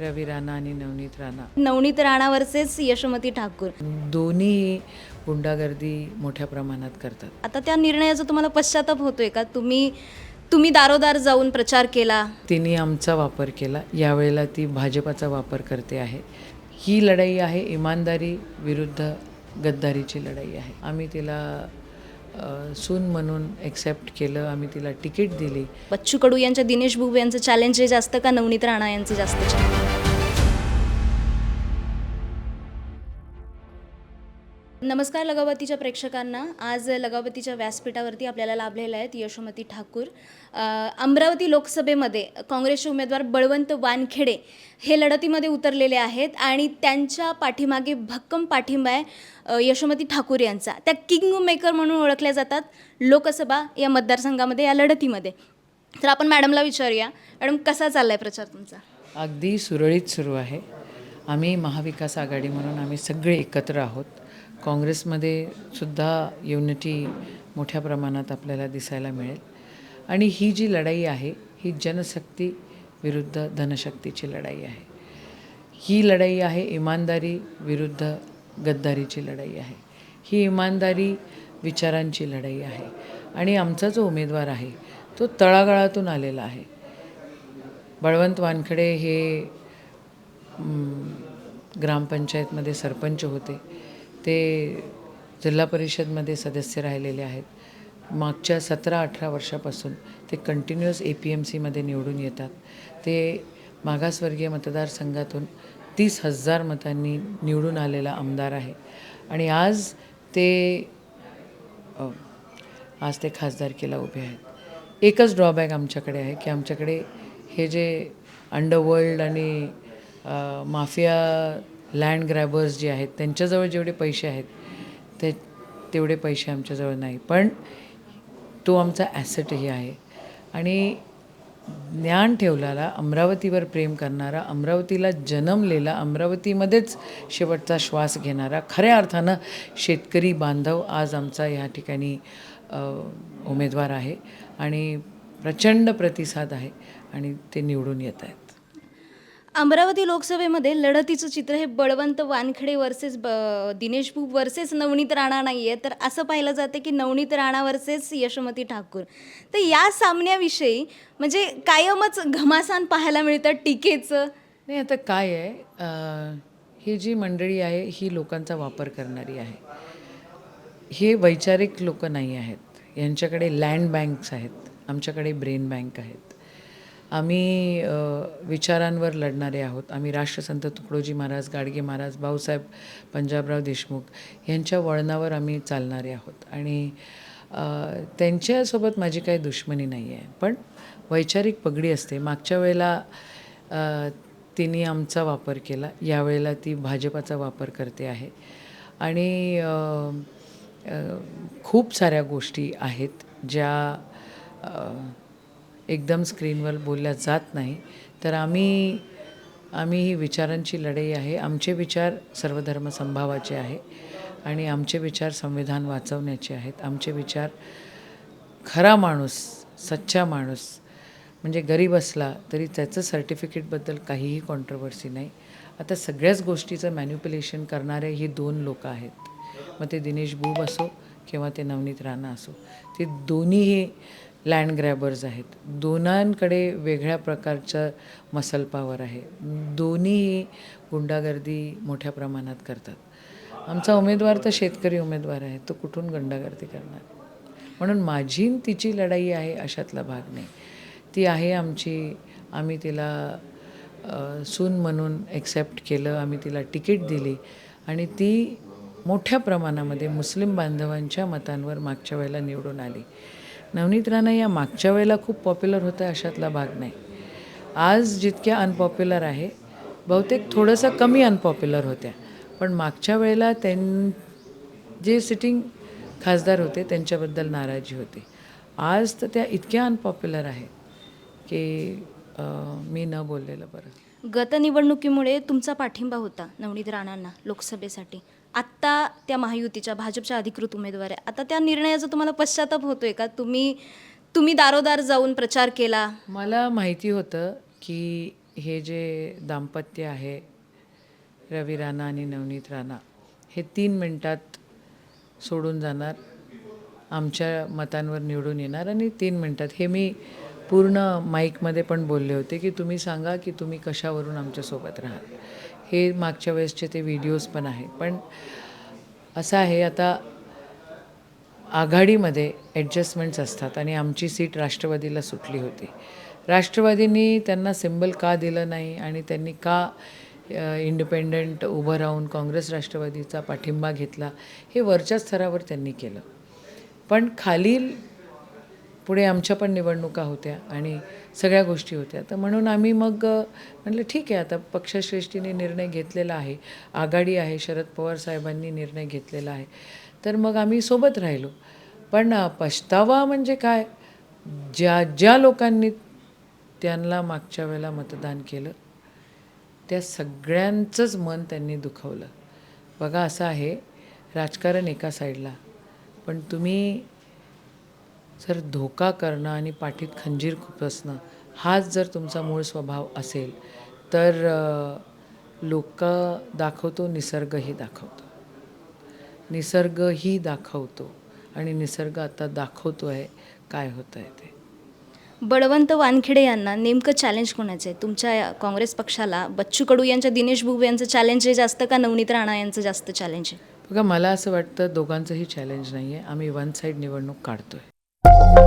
रवी राणा आणि नवनीत राणा. नवनीत राणावरचेच यशोमती ठाकूर. दोन्ही गुंडागर्दी मोठ्या प्रमाणात करतात. आता त्या निर्णयाचा तुम्हाला पश्चाताप होतोय का? तुम्ही तुम्ही दारोदार जाऊन प्रचार केला. तिने आमचा वापर केला. यावेळेला ती भाजपाचा वापर करते आहे. ही लढाई आहे इमानदारी विरुद्ध गद्दारीची लढाई आहे. आम्ही तिला सून म्हणून एक्सेप्ट केलं. आम्ही तिला तिकीट दिली. बच्चू कडू यांच्या दिनेश बुब यांचं चॅलेंज हे जास्त का नवनीत राणा यांचं जास्त challenge? नमस्कार लगावतीच्या प्रेक्षकांना. आज लगावतीच्या व्यासपीठावरती आपल्याला लाभलेल्या आहेत यशोमती ठाकूर. अमरावती लोकसभेमध्ये काँग्रेसचे उमेदवार बळवंत वानखेडे हे लढतीमध्ये उतरलेले आहेत आणि त्यांच्या पाठीमागे भक्कम पाठिंबा आहे यशोमती ठाकूर यांचा. त्या किंग मेकर म्हणून ओळखल्या जातात लोकसभा या मतदारसंघामध्ये या लढतीमध्ये. तर आपण मॅडमला विचारूया. मॅडम कसा चाललाय प्रचार तुमचा? अगदी सुरळीत सुरू आहे. आम्ही महाविकास आघाडी म्हणून आम्ही सगळे एकत्र आहोत. काँग्रेसमध्ये सुद्धा युनिटी मोठ्या प्रमाणात आपल्याला दिसायला मिळेल. आणि ही जी लढाई आहे ही जनशक्ती विरुद्ध धनशक्तीची लढाई आहे. ही लढाई आहे इमानदारी विरुद्ध गद्दारीची लढाई आहे. ही इमानदारी विचारांची लढाई आहे. आणि आमचा जो उमेदवार आहे तो तळागाळातून आलेला आहे. बळवंत वानखडे हे ग्रामपंचायतमध्ये सरपंच होते. ते जिल्हा परिषदमध्ये सदस्य राहिलेले आहेत. मागच्या सतरा अठरा वर्षापासून ते कंटिन्युअस ए पी एम सीमध्ये निवडून येतात. ते मागासवर्गीय मतदारसंघातून तीस हजार मतांनी निवडून आलेला आमदार आहे. आणि आज ते आज ते खासदारकीला उभे आहेत. एकच ड्रॉबॅक आमच्याकडे आहे की आमच्याकडे हे जे अंडरवर्ल्ड आणि माफिया लँड ग्रॅबर्स जे आहेत त्यांच्याजवळ जेवढे पैसे आहेत ते तेवढे पैसे आमच्याजवळ नाही. पण तो आमचा ॲसेटही आहे. आणि ज्ञान ठेवलेला अमरावतीवर प्रेम करणारा अमरावतीला जन्मलेला अमरावतीमध्येच शेवटचा श्वास घेणारा खऱ्या अर्थानं शेतकरी बांधव आज आमचा ह्या ठिकाणी उमेदवार आहे. आणि प्रचंड प्रतिसाद आहे. आणि ते निवडून येत आहेत. अमरावती लोकसभेमध्ये लढतीचं चित्र हे बळवंत वानखडे वर्सेस ब दिनेश भूप वर्सेस नवनीत राणा नाही आहे तर असं पाहिलं जातं की नवनीत राणा वर्सेस यशोमती ठाकूर. तर या सामन्याविषयी म्हणजे कायमच घमासान पाहायला मिळतं टीकेचं. नाही आता काय आहे ही जी मंडळी आहे ही लोकांचा वापर करणारी आहे. हे वैचारिक लोक नाही आहेत. यांच्याकडे लँड बँक्स आहेत. आमच्याकडे ब्रेन बँक आहेत. आम्ही विचारांवर लढणारे आहोत. आम्ही राष्ट्रसंत तुकडोजी महाराज गाडगे महाराज भाऊसाहेब पंजाबराव देशमुख यांच्या वळणावर आम्ही चालणारे आहोत. आणि त्यांच्यासोबत माझी काही दुश्मनी नाही आहे. पण वैचारिक पगडी असते. मागच्या वेळेला तिने आमचा वापर केला. यावेळेला ती भाजपाचा वापर करते आहे. आणि खूप साऱ्या गोष्टी आहेत ज्या एकदम स्क्रीनवर बोलल्या जात नाही. तर आम्ही आम्ही ही विचारांची लढाई आहे. आमचे विचार सर्वधर्म संभावाचे आहे आणि आमचे विचार संविधान वाचवण्याचे आहेत. आमचे विचार खरा माणूस सच्चा माणूस म्हणजे गरीब असला तरी त्याचं सर्टिफिकेटबद्दल काहीही कॉन्ट्रोवर्सी नाही. आता सगळ्याच गोष्टीचं मॅन्युप्युलेशन करणारे ही दोन लोक आहेत. मग ते दिनेश बूब असो किंवा ते नवनीत राणा असो ते दोन्हीही लँड ग्रॅबर्स आहेत. दोनांकडे वेगळ्या प्रकारचं मसल पावर आहे. दोन्हीही गुंडागर्दी मोठ्या प्रमाणात करतात. आमचा उमेदवार तर शेतकरी उमेदवार आहे. तो कुठून गुंडागर्दी करणार? म्हणून माझी तिची लढाई आहे अशातला भाग नाही. ती आहे आमची आम्ही तिला सून म्हणून एक्सेप्ट केलं आम्ही तिला तिकीट दिली आणि ती मोठ्या प्रमाणामध्ये मुस्लिम बांधवांच्या मतांवर मागच्या वेळेला निवडून आली. नवनीत राणा या मागच्या वेळेला खूप पॉप्युलर होत्या अशातला भाग नाही. आज जितक्या अनपॉप्युलर आहे बहुतेक थोडंसं कमी अनपॉप्युलर होत्या. पण मागच्या वेळेला त्यां जे सिटिंग खासदार होते त्यांच्याबद्दल नाराजी होती. आज तर त्या इतक्या अनपॉप्युलर आहे की मी न बोललेलं बरं. गत निवडणुकीमुळे तुमचा पाठिंबा होता नवनीत राणांना लोकसभेसाठी. आत्ता त्या महायुतीच्या भाजपच्या अधिकृत उमेदवार आहे. आता त्या निर्णयाचा तुम्हाला पश्चाताप होतोय का? तुम्ही तुम्ही दारोदार जाऊन प्रचार केला. मला माहिती होतं की हे जे दाम्पत्य आहे रवी राणा आणि नवनीत राणा हे तीन मिनटात सोडून जाणार आमच्या मतांवर निवडून येणार आणि तीन मिनटात हे मी पूर्ण माईकमध्ये पण बोलले होते की तुम्ही सांगा की तुम्ही कशावरून आमच्यासोबत राहाल. हे मागच्या वेळेसचे ते व्हिडिओज पण आहे पण असं आहे आता आघाडीमध्ये ॲडजस्टमेंट्स असतात आणि आमची सीट राष्ट्रवादीला सुटली होती. राष्ट्रवादींनी त्यांना सिम्बल का दिलं नाही आणि त्यांनी का इंडिपेंडंट उभं राहून काँग्रेस राष्ट्रवादीचा पाठिंबा घेतला हे वरच्या स्तरावर त्यांनी केलं. पण खालील पुढे आमच्या पण निवडणुका होत्या आणि सगळ्या गोष्टी होत्या. तर म्हणून आम्ही मग म्हटलं ठीक आहे आता पक्षश्रेष्ठीने निर्णय घेतलेला आहे. आघाडी आहे शरद पवार साहेबांनी निर्णय घेतलेला आहे. तर मग आम्ही सोबत राहिलो. पण पछतावा म्हणजे काय? ज्या ज्या लोकांनी त्यांना मागच्या वेळेला मतदान केलं त्या सगळ्यांचंच मन त्यांनी दुखवलं. बघा असं आहे. राजकारण एका साईडला. पण तुम्ही जर धोका करणं आणि पाठीत खंजीर खुपसणं हाच जर तुमचा मूळ स्वभाव असेल तर लोक दाखवतो निसर्गही दाखवतो. निसर्गही दाखवतो आणि निसर्ग आता दाखवतो आहे काय होतं आहे ते. बळवंत वानखेडे यांना नेमकं चॅलेंज कोणाचं आहे? तुमच्या काँग्रेस पक्षाला बच्चू कडू यांच्या दिनेश भुवे यांचं चॅलेंज आहे जास्त का नवनीत राणा यांचं जास्त चॅलेंज आहे? बघा मला असं वाटतं दोघांचंही चॅलेंज नाही आहे आम्ही वन साईड निवडणूक काढतो आहे Thank you.